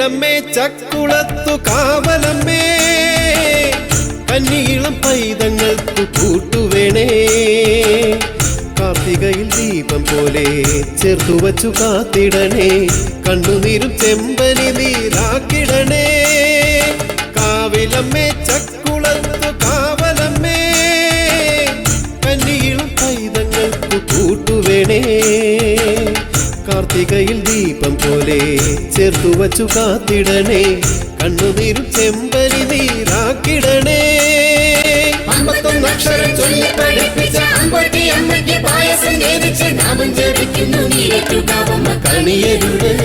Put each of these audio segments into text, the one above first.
കാവിലമ്മേ ചക്കുളത്തു കാവലമ്മേ കന്നീളം പൈതങ്ങൾക്ക് കൂട്ടുവേണേ. കാർത്തികയിൽ ദീപം പോലെ ചേർത്തു വച്ചു കാത്തിടണേ കണ്ണുനീരും ചെമ്പനി. കാർത്തികയിൽ ദീപം പോലെ ചേർത്തു വച്ചു കാത്തിടണേ. കണ്ണുനീരും ചെമ്പരി നീരാക്കിടണേ. അക്ഷരം ചൊല്ലി പഠിപ്പിച്ച അമ്പത്തി അമ്മയ്ക്ക് പായസം നാമം ജപിക്കുന്നു. നീരറ്റുകാവമ്മ കണിയരുത്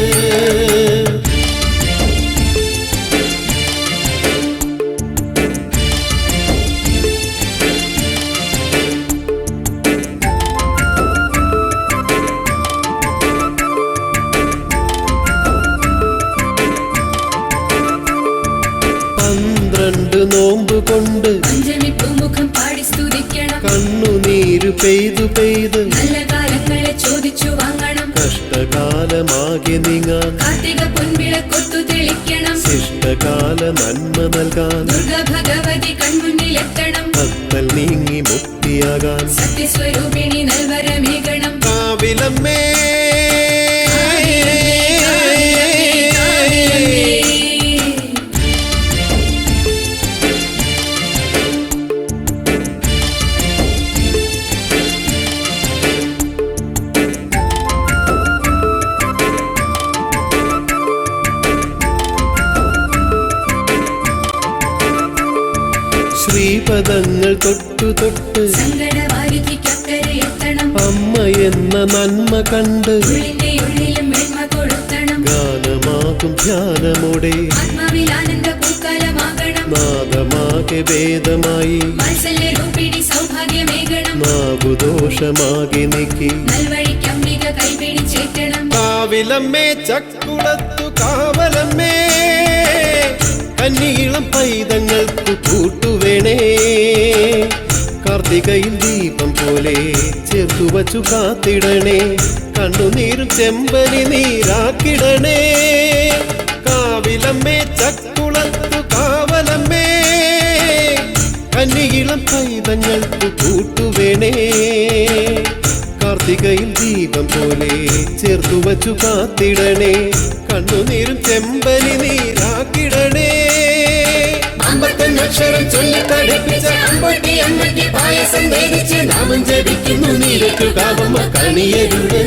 നോമ്പ് കൊണ്ട് മുഖം പാടി സ്തുതിക്കണം. കണ്ണുനീര് പെയ്തു പെയ്ത് നല്ല കാലങ്ങളെ ചോദിച്ചു വാങ്ങണം. കഷ്ടകാലമാകെ നീങ്ങാൻ കാർത്തിക പൊൻവിളക്കൊത്തു തെളിക്കണം. ശിഷ്ടകാല നന്മ നൽകാൻ ദുർഗ ഭഗവതി കൺമുന്നിലെത്തണം. ഭക്തൽ നീങ്ങി മുക്തിയാകാൻ സത്യസ്വരൂപിണി നൽവരമേകണം. കാവിലമ്മേ ശ്രീപദങ്ങൾ തൊട്ടു തൊട്ട് അമ്മ എന്ന നന്മ കണ്ട് ഗാനമാകും ധ്യാനമോടെ നാദമാകെ വേദമായി നാഗുദോഷമാകെ നീക്കി കാവിലമ്മേ ചക്കുളത്തു കാവലമ്മേ കാർത്തികയിൽ ദീപം പോലെ ചേർത്തു വച്ചു കാത്തിടണേ. കണ്ണുനീരും ചെമ്പനി നീരാക്കിടണേ. കാവിലമ്മേ ചക്കുളത്തു കാവലമ്മേ. കന്നിയിളം പൈതങ്ങൾക്ക് കൂട്ടുവേണേ. കാർത്തികയിൽ ദീപം പോലെ ചേർത്തു വച്ചു കാത്തിടണേ. കണ്ണുനീരും ചെമ്പനി അക്ഷരം ചൊല്ലി പഠിപ്പിച്ച അമ്പൊട്ടി അമ്മയ്ക്ക് പായസം ധരിച്ച് നാമം ജപിക്കുന്നു. നീരറ്റു കാവുമ്മ കണിയരുത്.